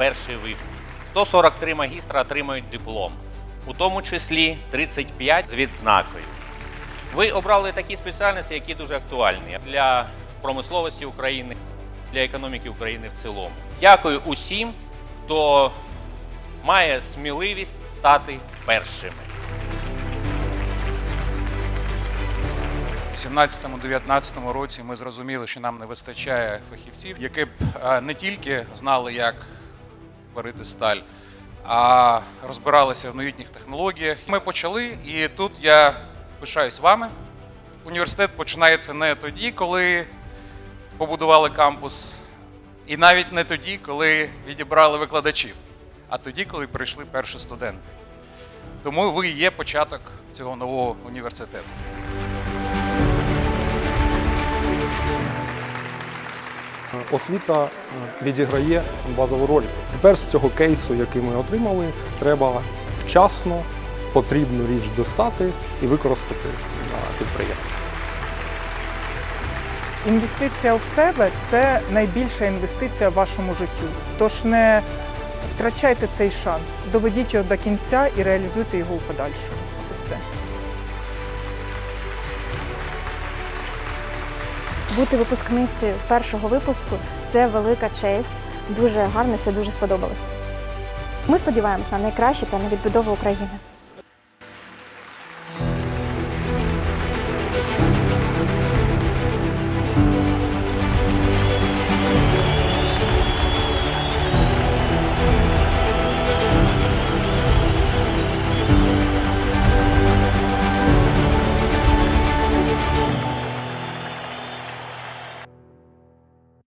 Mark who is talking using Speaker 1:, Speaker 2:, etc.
Speaker 1: перший випуск. 143 магістра отримають диплом, у тому числі 35 з відзнакою. Ви обрали такі спеціальності, які дуже актуальні для промисловості України, для економіки України в цілому. Дякую усім, хто має сміливість стати першими.
Speaker 2: У 17-19 році ми зрозуміли, що нам не вистачає фахівців, які б е, не тільки знали, як варити сталь, а розбиралися в новітніх технологіях. Ми почали, і тут я пишаюсь вами. Університет починається не тоді, коли побудували кампус, і навіть не тоді, коли відібрали викладачів, а тоді, коли прийшли перші студенти. Тому ви є початок цього нового університету.
Speaker 3: Освіта е, відіграє базову роль. Тепер з цього кейсу, який ми отримали, треба вчасно потрібну річ достати і використати на підприємстві.
Speaker 4: Інвестиція в себе це найбільша інвестиція в вашому життю. Тож не втрачайте цей шанс, доведіть його до кінця і реалізуйте його в подальшому. От і все.
Speaker 5: Бути випускницею першого випуску це велика честь. Дуже гарно, все дуже сподобалось. Ми сподіваємось на найкраще та на відбудову України.